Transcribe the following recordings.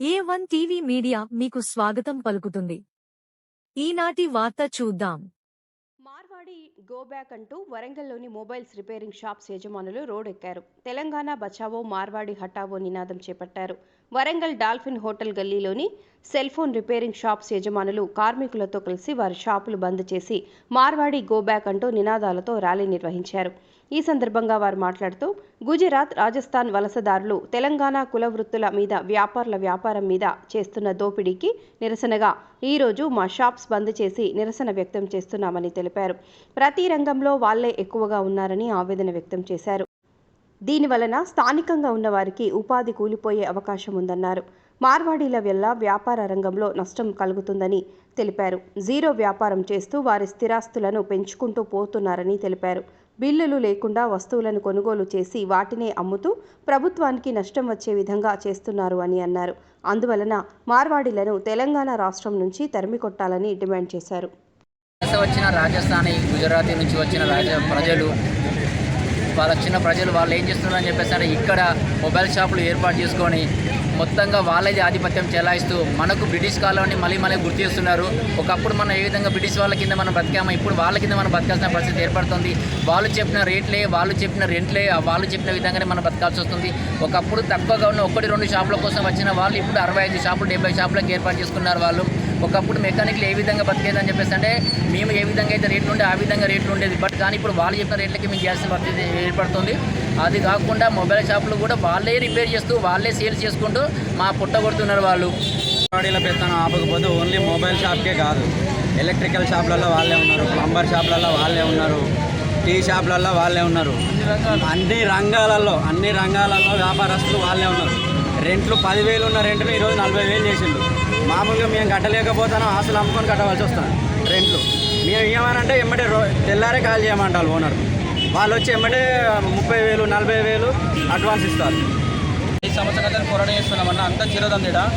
ఏ one TV media మీకు స్వాగతం పలుకుతుంది. ఈనాటి వార్త చూద్దాం. మార్వాడి గో బ్యాక్ అంటూ వరంగల్లోని మొబైల్స్ రిపేరింగ్ షాప్స్ యజమానులు రోడెక్కారు. తెలంగాణ బచావో మార్వాడి హఠావో నినాదం చేపట్టారు. వరంగల్ డాల్ఫిన్ హోటల్ గల్లీలోని సెల్ ఫోన్ రిపేరింగ్ షాప్స్ యజమానులు కార్మికులతో కలిసి వారి షాపులు బంద్ చేసి మార్వాడి గో బ్యాక్ అంటూ నినాదాలతో ర్యాలీ నిర్వహించారు. ఈ సందర్భంగా వారు మాట్లాడుతూ గుజరాత్ రాజస్థాన్ వలసదారులు తెలంగాణ కుల వృత్తుల మీద వ్యాపారుల వ్యాపారం మీద చేస్తున్న దోపిడీకి నిరసనగా ఈరోజు మా షాప్స్ బంద్ చేసి నిరసన వ్యక్తం చేస్తున్నామని తెలిపారు. ప్రతి రంగంలో వాళ్ళే ఎక్కువగా ఉన్నారని ఆవేదన వ్యక్తం చేశారు. దీని వలన స్థానికంగా ఉన్నవారికి ఉపాధి కూలిపోయే అవకాశం ఉందన్నారు. మార్వాడీల వల్ల వ్యాపార రంగంలో నష్టం కలుగుతుందని తెలిపారు. జీరో వ్యాపారం చేస్తూ వారి స్థిరాస్తులను పెంచుకుంటూ పోతున్నారని తెలిపారు. బిల్లులు లేకుండా వస్తువులను కొనుగోలు చేసి వాటినే అమ్ముతూ ప్రభుత్వానికి నష్టం వచ్చే విధంగా చేస్తున్నారు అని అన్నారు. అందువలన మార్వాడీలను తెలంగాణ రాష్ట్రం నుంచి తరిమికొట్టాలని డిమాండ్ చేశారు. వచ్చిన రాజస్థానీ గుజరాతీ నుంచి వచ్చిన రాజ ప్రజలు వాళ్ళ చిన్న ప్రజలు వాళ్ళు ఏం చేస్తున్నారు అని చెప్పేసి అంటే ఇక్కడ మొబైల్ షాపులు ఏర్పాటు చేసుకొని మొత్తంగా వాళ్ళది ఆధిపత్యం చెలాయిస్తూ మనకు బ్రిటిష్ కాలాన్ని మళ్ళీ మళ్ళీ గుర్తు చేస్తున్నారు. ఒకప్పుడు మనం ఏ విధంగా బ్రిటిష్ వాళ్ళ కింద మనం బతికామో ఇప్పుడు వాళ్ళ కింద మనం బతకాల్సిన పరిస్థితి ఏర్పడుతుంది. వాళ్ళు చెప్పిన రేట్లే వాళ్ళు చెప్పిన రెంట్లే వాళ్ళు చెప్పిన విధంగానే మనం బతకాల్సి వస్తుంది. ఒకప్పుడు తక్కువగా ఉన్న ఒకటి రెండు షాపుల కోసం వచ్చిన వాళ్ళు ఇప్పుడు అరవై ఐదు షాపులు డెబ్బై షాపులకు ఏర్పాటు చేసుకున్నారు వాళ్ళు. ఒకప్పుడు మెకానిక్లు ఏ విధంగా బతికేదని చెప్పేసి అంటే మేము ఏ విధంగా అయితే రేట్లు ఉండే ఆ విధంగా రేట్లు ఉండేది. బట్ కానీ ఇప్పుడు వాళ్ళు చెప్పిన రేట్లకి మేము చేయాల్సిన పరిస్థితి ఏర్పడుతుంది. అది కాకుండా మొబైల్ షాపులు కూడా వాళ్ళే రిపేర్ చేస్తూ వాళ్ళే సేల్స్ చేసుకుంటూ మా పుట్ట కొడుతున్నారు వాళ్ళు. వాడీల పెత్తనం ఆపకపోతే ఓన్లీ మొబైల్ షాప్కే కాదు. ఎలక్ట్రికల్ షాప్లలో వాళ్ళే ఉన్నారు ప్లంబర్ షాప్లలో వాళ్ళే ఉన్నారు టీ షాప్లలో వాళ్ళే ఉన్నారు. అన్ని రంగాలలో అన్ని రంగాలలో వ్యాపారస్తులు వాళ్ళే ఉన్నారు. రెంట్లు పదివేలు ఉన్న రెంట్ను ఈరోజు నలభై వేలు చేసిండు. మామూలుగా మేము కట్టలేకపోతాను ఆస్తులు అమ్ముకొని కట్టవలసి వస్తుంది రెంట్లు. మేము ఏమనంటే ఎమ్మటే రో తెల్లారే కాల్ చేయమంటారు ఓనర్. వాళ్ళు వచ్చి ఎమ్మటే ముప్పై వేలు నలభై వేలు అడ్వాన్స్ ఇస్తారు. ఈ సంవత్సరాలు పోరాటం చేస్తున్నామన్న అంత చిరదందిడ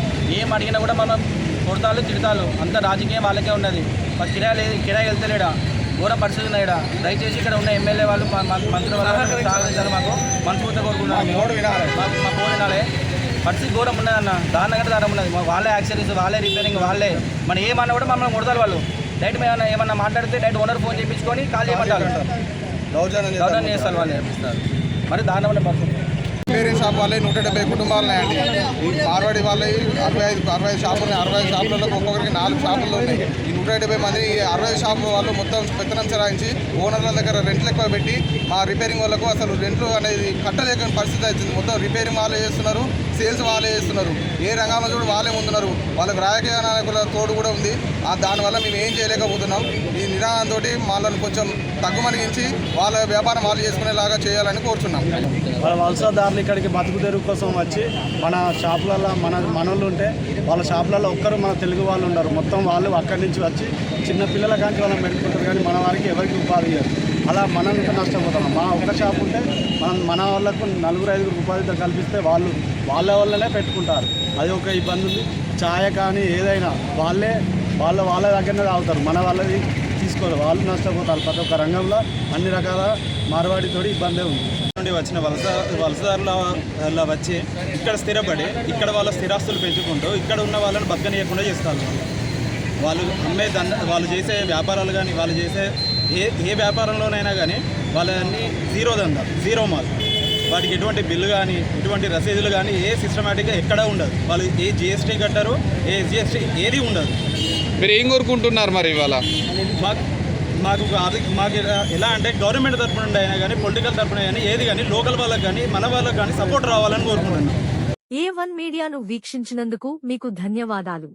ఏం అడిగినా కూడా మనం కొడతాలు తిడతాలు అంత రాజకీయం వాళ్ళకే ఉన్నది. మా కిరాయి లేదు కిరాయి వెళ్తలేడా? ఘోర పరిస్థితి ఉన్నాయిడ? దయచేసి ఇక్కడ ఉన్న ఎమ్మెల్యే వాళ్ళు మా- మా మంత్రి వాళ్ళు సహకరించాలి మాకు మనస్ఫూర్తిగా కోరుకుంటున్నాము. మాకు మా ఫోన్ వినాలి. పరిస్థితి ఘోరం ఉన్నదన్న దారుణంగా దారుణం ఉన్నది. వాళ్ళే యాక్సిడెంట్స్ వాళ్ళే రిపేరింగ్ వాళ్ళే మనం ఏమన్నా కూడా మమ్మల్ని కొడతారు వాళ్ళు. డైరెక్ట్ మేము ఏమన్నా ఏమన్నా మాట్లాడితే డైరెక్ట్ ఓనర్ ఫోన్ చేయించుకొని కాల్ చేయమంటారు. దౌర్జన్యం చేస్తారు. వాళ్ళు మరి దారుణమైన పరిస్థితి. రిపేరింగ్ షాప్ వాళ్ళే నూట డెబ్బై కుటుంబాలు ఉన్నాయండి. ఈ మార్వాడి వాళ్ళవి అరవై ఐదు అరవై ఐదు షాపులు ఉన్నాయి. అరవై ఐదు షాపులలో ఒక్కొక్కరికి నాలుగు షాపులు ఉన్నాయి. ఈ నూట డెబ్బై మంది ఈ అరవై ఐదు షాపుల వాళ్ళు మొత్తం పెత్తనం చెలాయించి ఓనర్ల దగ్గర రెంట్లు ఎక్కువ పెట్టి మా రిపేరింగ్ వాళ్ళకు అసలు రెంట్లు అనేది కట్టలేని పరిస్థితి అవుతుంది మొత్తం రిపేరింగ్ వాళ్ళే చేస్తున్నారు. సేల్స్ వాళ్ళే చేస్తున్నారు. ఏ రంగంలో చూడు వాళ్ళే ముందున్నారు. వాళ్ళకి రాజకీయ నాయకుల తోడు కూడా ఉంది. ఆ దానివల్ల మేము ఏం చేయలేకపోతున్నాం. ఈ నిదానంతో వాళ్ళని కొంచెం తగ్గుమనిగించి వాళ్ళ వ్యాపారం వాళ్ళు చేసుకునేలాగా చేయాలని కోరుచున్నాం. వాళ్ళ వలసదారులు ఇక్కడికి బతుకు తెరుగు కోసం వచ్చి మన షాపులలో మన మనోళ్ళు ఉంటే వాళ్ళ షాపులలో ఒక్కరు మన తెలుగు వాళ్ళు ఉండరు. మొత్తం వాళ్ళు అక్కడి నుంచి వచ్చి చిన్న పిల్లల కానీ వాళ్ళని పెట్టుకుంటారు. కానీ మన వారికి ఎవరికి ఉపాధి అలా మనం ఇంకా నష్టపోతున్నాం మా ఒక్క షాప్ ఉంటే మనం మన వాళ్ళకు నలుగురు ఐదుగురు ఉపాధితో కల్పిస్తే వాళ్ళు వాళ్ళ వల్లనే పెట్టుకుంటారు. అది ఒక ఇబ్బంది ఉంది. ఛాయ కానీ ఏదైనా వాళ్ళే వాళ్ళ వాళ్ళ దగ్గరనే తాగుతారు. మన వాళ్ళది తీసుకోరు. వాళ్ళు నష్టపోతారు. ప్రతి ఒక్క రంగంలో అన్ని రకాల మార్వాడితోటి ఇబ్బందే ఉంది. నుండి వచ్చిన వలస వలసదారుల వచ్చి ఇక్కడ స్థిరపడి ఇక్కడ వాళ్ళ స్థిరాస్తులు పెంచుకుంటూ ఇక్కడ ఉన్న వాళ్ళని బతకనీయకుండా చేస్తారు. వాళ్ళు. వాళ్ళు అమ్మే దండ వాళ్ళు చేసే వ్యాపారాలు కానీ వాళ్ళు చేసే ఏ ఏ వ్యాపారంలోనైనా కానీ వాళ్ళని జీరో దంద జీరో మాల్ వాటికి ఎటువంటి బిల్లు కానీ ఎటువంటి రసీదులు కానీ ఏ సిస్టమేటిక్గా ఎక్కడా ఉండదు. వాళ్ళు ఏ జిఎస్టీ కట్టారు ఏ జిఎస్టీ ఏది ఉండదు. మీరు ఏం కోరుకుంటున్నారు మరి ఇవాళ? మాకు మాకు ఆర్థిక మాకు ఎలా- ఎలా అంటే గవర్నమెంట్ తరఫున అయినా కానీ పొలిటికల్ తరఫున కానీ ఏది కానీ లోకల్ వాళ్ళకి కానీ మన వాళ్ళకి కానీ సపోర్ట్ రావాలని కోరుకుంటున్నాను ఏ వన్ మీడియాను వీక్షించినందుకు మీకు ధన్యవాదాలు.